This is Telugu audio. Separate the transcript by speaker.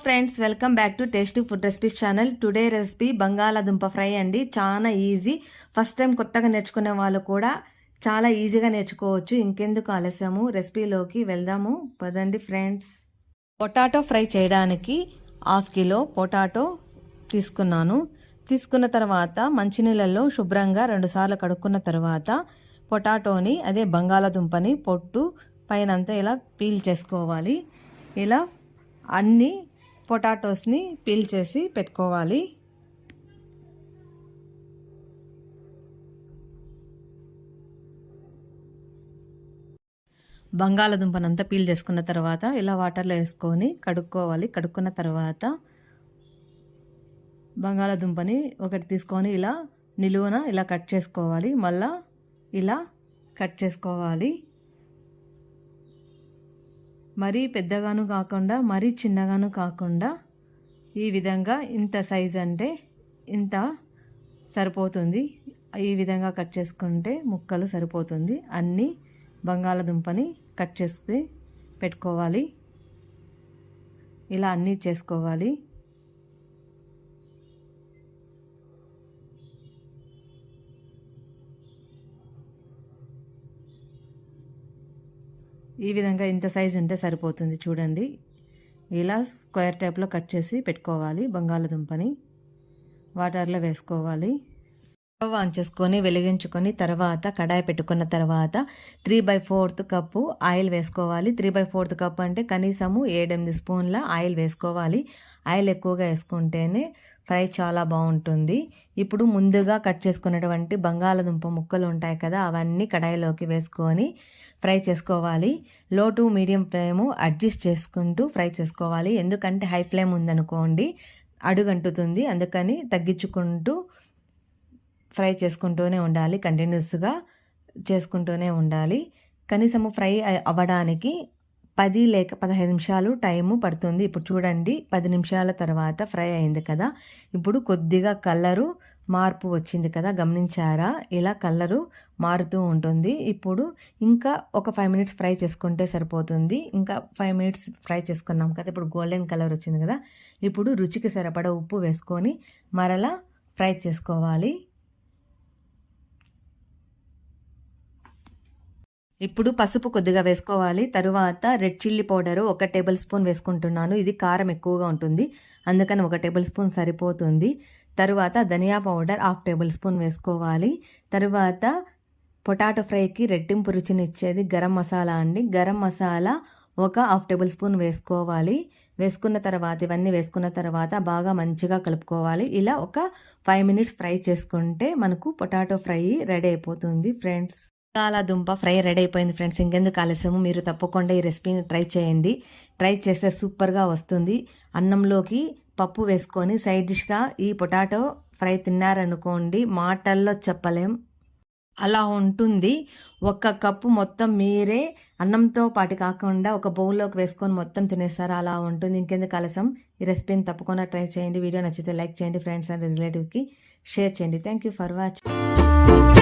Speaker 1: Friends welcome back to tasty food recipes channel. Today recipe బంగాళాదుంప ఫ్రై అండి. చాలా ఈజీ. ఫస్ట్ టైం కొత్తగా నేర్చుకునే వాళ్ళు కూడా చాలా ఈజీగా నేర్చుకోవచ్చు. ఇంకెందుకు ఆలస్యము? రెసిపీలోకి వెళ్దాము. పదండి ఫ్రెండ్స్. పొటాటో ఫ్రై చేయడానికి హాఫ్ కిలో పొటాటో తీసుకున్నాను. తీసుకున్న తర్వాత మంచినీళ్ళల్లో శుభ్రంగా రెండుసార్లు కడుక్కున్న తర్వాత పొటాటోని అదే బంగాళాదుంపని పొట్టు పైనంతా ఇలా పీల్ చేసుకోవాలి. ఇలా అన్నీ పొటాటోస్ని పీల్ చేసి పెట్టుకోవాలి. బంగాళదుంపనంతా పీల్ చేసుకున్న తర్వాత ఇలా వాటర్లో వేసుకొని కడుక్కోవాలి. కడుక్కున్న తర్వాత బంగాళదుంపని ఒకటి తీసుకొని ఇలా నిలువున ఇలా కట్ చేసుకోవాలి. మళ్ళా ఇలా కట్ చేసుకోవాలి. మరీ పెద్దగాను కాకుండా మరీ చిన్నగాను కాకుండా ఈ విధంగా ఇంత సైజ్ అంటే ఇంత సరిపోతుంది. ఈ విధంగా కట్ చేసుకుంటే ముక్కలు సరిపోతుంది. అన్నీ బంగాళదుంపని కట్ చేసుకుని పెట్టుకోవాలి. ఇలా అన్నీ చేసుకోవాలి. ఈ విధంగా ఇంత సైజు ఉంటే సరిపోతుంది చూడండి. ఇలా స్క్వేర్ టైప్లో కట్ చేసి పెట్టుకోవాలి బంగాళదుంపని. వాటర్లో వేసుకోవాలి. స్టవ్ ఆన్ చేసుకొని వెలిగించుకొని తర్వాత కడాయి పెట్టుకున్న తర్వాత three by fourth cup oil వేసుకోవాలి. త్రీ బై ఫోర్త్ కప్ అంటే కనీసము ఏడెనిమిది స్పూన్ల ఆయిల్ వేసుకోవాలి. ఆయిల్ ఎక్కువగా వేసుకుంటేనే ఫ్రై చాలా బాగుంటుంది. ఇప్పుడు ముందుగా కట్ చేసుకున్నటువంటి బంగాళదుంప ముక్కలు ఉంటాయి కదా అవన్నీ కడాయిలోకి వేసుకొని ఫ్రై చేసుకోవాలి. Low to medium flame adjust చేసుకుంటూ ఫ్రై చేసుకోవాలి. ఎందుకంటే హై ఫ్లేమ్ ఉందనుకోండి అడుగంటుతుంది. అందుకని తగ్గించుకుంటూ ఫ్రై చేసుకుంటూనే ఉండాలి కంటిన్యూస్గా చేసుకుంటూనే ఉండాలి. కనీసము ఫ్రై అవ్వడానికి పది లేక పదహైదు నిమిషాలు టైము పడుతుంది. ఇప్పుడు చూడండి పది నిమిషాల తర్వాత ఫ్రై అయింది కదా. ఇప్పుడు కొద్దిగా కలరు మార్పు వచ్చింది కదా. గమనించారా? ఇలా కలరు మారుతూ ఉంటుంది. ఇప్పుడు ఇంకా ఒక ఫైవ్ మినిట్స్ ఫ్రై చేసుకుంటే సరిపోతుంది. ఇంకా ఫైవ్ మినిట్స్ ఫ్రై చేసుకున్నాం కదా. ఇప్పుడు గోల్డెన్ కలర్ వచ్చింది కదా. ఇప్పుడు రుచికి సరిపడా ఉప్పు వేసుకొని మరలా ఫ్రై చేసుకోవాలి. ఇప్పుడు పసుపు కొద్దిగా వేసుకోవాలి. తరువాత రెడ్ చిల్లీ పౌడరు ఒక టేబుల్ స్పూన్ వేసుకుంటున్నాను. ఇది కారం ఎక్కువగా ఉంటుంది. అందుకని ఒక టేబుల్ స్పూన్ సరిపోతుంది. తరువాత ధనియా పౌడర్ హాఫ్ టేబుల్ స్పూన్ వేసుకోవాలి. తరువాత పొటాటో ఫ్రైకి రెట్టింపు రుచినిచ్చేది గరం మసాలా అండి. గరం మసాలా ఒక హాఫ్ టేబుల్ స్పూన్ వేసుకోవాలి. వేసుకున్న తర్వాత ఇవన్నీ వేసుకున్న తర్వాత బాగా మంచిగా కలుపుకోవాలి. ఇలా ఒక ఫైవ్ మినిట్స్ ఫ్రై చేసుకుంటే మనకు పొటాటో ఫ్రై రెడీ అయిపోతుంది ఫ్రెండ్స్. దుంప ఫ్రై రెడీ అయిపోయింది ఫ్రెండ్స్. ఇంకెందుకు ఆలస్యము? మీరు తప్పకుండా ఈ రెసిపీని ట్రై చేయండి. ట్రై చేస్తే సూపర్గా వస్తుంది. అన్నంలోకి పప్పు వేసుకొని సైడ్ డిష్గా ఈ పొటాటో ఫ్రై తిన్నారనుకోండి మాటల్లో చెప్పలేం. అలా ఉంటుంది. ఒక కప్పు మొత్తం మీరే అన్నంతో పాటు కాకుండా ఒక బౌల్లోకి వేసుకొని మొత్తం తినేస్తారు. అలా ఉంటుంది. ఇంకెందుకు ఆలస్యం? ఈ రెసిపీని తప్పకుండా ట్రై చేయండి. వీడియో నచ్చితే లైక్ చేయండి. ఫ్రెండ్స్ అండ్ రిలేటివ్కి షేర్ చేయండి. Thank you for watching.